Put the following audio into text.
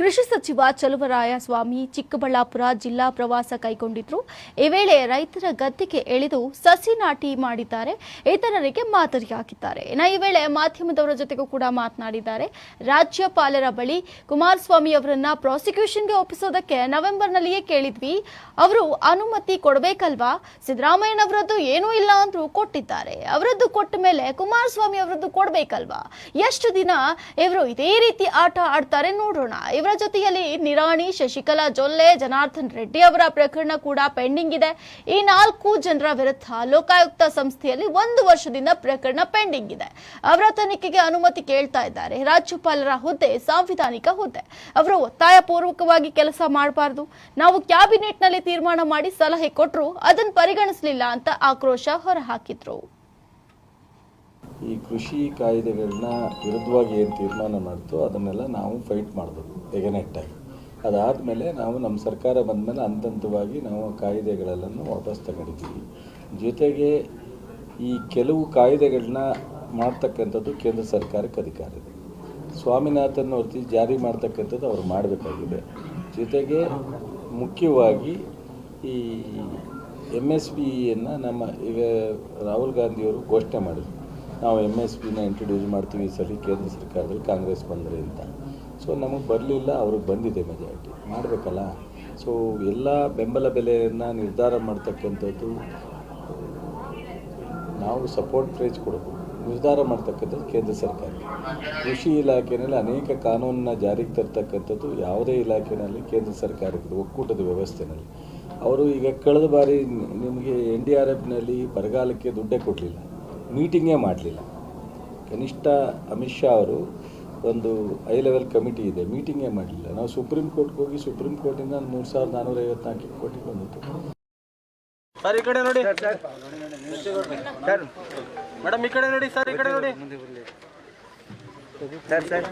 ಕೃಷಿ ಸಚಿವ ಚಲುವರಾಯ ಸ್ವಾಮಿ ಚಿಕ್ಕಬಳ್ಳಾಪುರ ಜಿಲ್ಲಾ ಪ್ರವಾಸ ಕೈಗೊಂಡಿದ್ರು. ಈ ವೇಳೆ ರೈತರ ಗದ್ದೆಗೆ ಎಳೆದು ಸಸಿ ನಾಟಿ ಮಾಡಿದ್ದಾರೆ. ಇತರರಿಗೆ ಮಾದರಿಯಾಗಿದ್ದಾರೆ. ಇನ್ನು ಈ ವೇಳೆ ಮಾಧ್ಯಮದವರ ಜೊತೆಗೂ ಕೂಡ ಮಾತನಾಡಿದ್ದಾರೆ. ರಾಜ್ಯಪಾಲರ ಬಳಿ ಕುಮಾರಸ್ವಾಮಿ ಅವರನ್ನ ಪ್ರಾಸಿಕ್ಯೂಷನ್ಗೆ ಒಪ್ಪಿಸೋದಕ್ಕೆ ನವೆಂಬರ್ನಲ್ಲಿಯೇ ಕೇಳಿದ್ವಿ. ಅವರು ಅನುಮತಿ ಕೊಡಬೇಕಲ್ವಾ? ಸಿದ್ದರಾಮಯ್ಯನವರದ್ದು ಏನೂ ಇಲ್ಲ ಅಂದ್ರೂ ಕೊಟ್ಟಿದ್ದಾರೆ. ಅವರದ್ದು ಕೊಟ್ಟ ಮೇಲೆ ಕುಮಾರಸ್ವಾಮಿ ಅವರದ್ದು ಕೊಡಬೇಕಲ್ವಾ? ಎಷ್ಟು ದಿನ ಇವರು ಇದೇ ರೀತಿ ಆಟ ಆಡ್ತಾರೆ ನೋಡೋಣ. ಇವರ ಜೊತೆಯಲ್ಲಿ ನಿರಾಣಿ ಶಶಿಕಲಾ ಜೊಲ್ಲೆ, ಜನಾರ್ದನ್ ರೆಡ್ಡಿ ಅವರ ಪ್ರಕರಣ ಕೂಡ ಪೆಂಡಿಂಗ್ ಇದೆ. ಈ ನಾಲ್ಕು ಜನರ ವಿರುದ್ಧ ಲೋಕಾಯುಕ್ತ ಸಂಸ್ಥೆಯಲ್ಲಿ ಒಂದು ವರ್ಷದಿಂದ ಪ್ರಕರಣ ಪೆಂಡಿಂಗ್ ಇದೆ. ಅವರ ತನಿಖೆಗೆ ಅನುಮತಿ ಕೇಳ್ತಾ ಇದ್ದಾರೆ. ರಾಜ್ಯಪಾಲರ ಹುದ್ದೆ ಸಾಂವಿಧಾನಿಕ ಹುದ್ದೆ. ಅವರು ಒತ್ತಾಯ ಪೂರ್ವಕವಾಗಿ ಕೆಲಸ ಮಾಡಬಾರ್ದು. ನಾವು ಕ್ಯಾಬಿನೆಟ್ನಲ್ಲಿ ತೀರ್ಮಾನ ಮಾಡಿ ಸಲಹೆ ಕೊಟ್ಟರು ಅದನ್ನು ಪರಿಗಣಿಸಲಿಲ್ಲ ಅಂತ ಆಕ್ರೋಶ ಹೊರಹಾಕಿದ್ರು. ಈ ಕೃಷಿ ಕಾಯ್ದೆಗಳನ್ನ ವಿರುದ್ಧವಾಗಿ ಏನು ತೀರ್ಮಾನ ಮಾಡ್ತೋ ಅದನ್ನೆಲ್ಲ ನಾವು ಫೈಟ್ ಮಾಡಬೇಕು, ಎಗನೆಟ್ಟಾಗಿ. ಅದಾದಮೇಲೆ ನಾವು ನಮ್ಮ ಸರ್ಕಾರ ಬಂದಮೇಲೆ ಹಂತ ಹಂತವಾಗಿ ನಾವು ಕಾಯ್ದೆಗಳೆಲ್ಲನೂ ವಾಪಸ್ ತಗೊಂಡಿದ್ದೀವಿ. ಜೊತೆಗೆ ಈ ಕೆಲವು ಕಾಯ್ದೆಗಳನ್ನ ಮಾಡ್ತಕ್ಕಂಥದ್ದು ಕೇಂದ್ರ ಸರ್ಕಾರಕ್ಕೆ ಅಧಿಕಾರ ಇದೆ. ಸ್ವಾಮಿನಾಥನ್ ವರ್ತಿ ಜಾರಿ ಮಾಡ್ತಕ್ಕಂಥದ್ದು ಅವ್ರು ಮಾಡಬೇಕಾಗಿದೆ. ಜೊತೆಗೆ ಮುಖ್ಯವಾಗಿ ಈ ಎಂ ಎಸ್ ಪಿಯನ್ನು ನಮ್ಮ ಈಗ ರಾಹುಲ್ ಗಾಂಧಿಯವರು ಘೋಷಣೆ ಮಾಡಿದರು. ನಾವು ಎಂ ಎಸ್ ಪಿನ ಇಂಟ್ರೊಡ್ಯೂಸ್ ಮಾಡ್ತೀವಿ ಈ ಸಲ ಕೇಂದ್ರ ಸರ್ಕಾರದಲ್ಲಿ ಕಾಂಗ್ರೆಸ್ ಬಂದರೆ ಅಂತ. ಸೊ ನಮಗೆ ಬರಲಿಲ್ಲ, ಅವ್ರಿಗೆ ಬಂದಿದೆ ಮೆಜಾರಿಟಿ ಮಾಡಬೇಕಲ್ಲ? ಸೊ ಎಲ್ಲ ಬೆಂಬಲ ಬೆಲೆಯನ್ನು ನಿರ್ಧಾರ ಮಾಡ್ತಕ್ಕಂಥದ್ದು, ನಾವು ಸಪೋರ್ಟ್ ಪ್ರೈಸ್ ಕೊಡಬೇಕು ನಿರ್ಧಾರ ಮಾಡ್ತಕ್ಕಂಥದ್ದು ಕೇಂದ್ರ ಸರ್ಕಾರ. ಕೃಷಿ ಇಲಾಖೆಯಲ್ಲಿ ಅನೇಕ ಕಾನೂನನ್ನ ಜಾರಿಗೆ ತರ್ತಕ್ಕಂಥದ್ದು ಯಾವುದೇ ಇಲಾಖೆಯಲ್ಲಿ ಕೇಂದ್ರ ಸರ್ಕಾರಕ್ಕೆ ಒಕ್ಕೂಟದ ವ್ಯವಸ್ಥೆನಲ್ಲಿ. ಅವರು ಈಗ ಕಳೆದ ಬಾರಿ ನಿಮಗೆ ಎನ್ ಡಿ ಆರ್ ಎಫ್ನಲ್ಲಿ ಬರಗಾಲಕ್ಕೆ ದುಡ್ಡೇ ಕೊಡಲಿಲ್ಲ. ಮೀಟಿಂಗೇ ಮಾಡಲಿಲ್ಲ. ಕನಿಷ್ಠ ಅಮಿತ್ ಶಾ ಅವರು ಒಂದು ಹೈ ಲೆವೆಲ್ ಕಮಿಟಿ ಇದೆ ಮೀಟಿಂಗೇ ಮಾಡಲಿಲ್ಲ. ನಾವು ಸುಪ್ರೀಂ ಕೋರ್ಟ್ಗೆ ಹೋಗಿ ಸುಪ್ರೀಂ ಕೋರ್ಟಿಂದ ಮೂರು ಸಾವಿರದ ನಾನ್ನೂರ ಐವತ್ನಾಲ್ಕು ಕೋಟಿ ಬಂದಿತ್ತು ಸರ್ ಈ ಕಡೆ ನೋಡಿ. ಸರ್ ಮೇಡಮ್ ಈ ಕಡೆ ನೋಡಿ ಸರ್ ಈ ಕಡೆ ನೋಡಿ. Sir sir.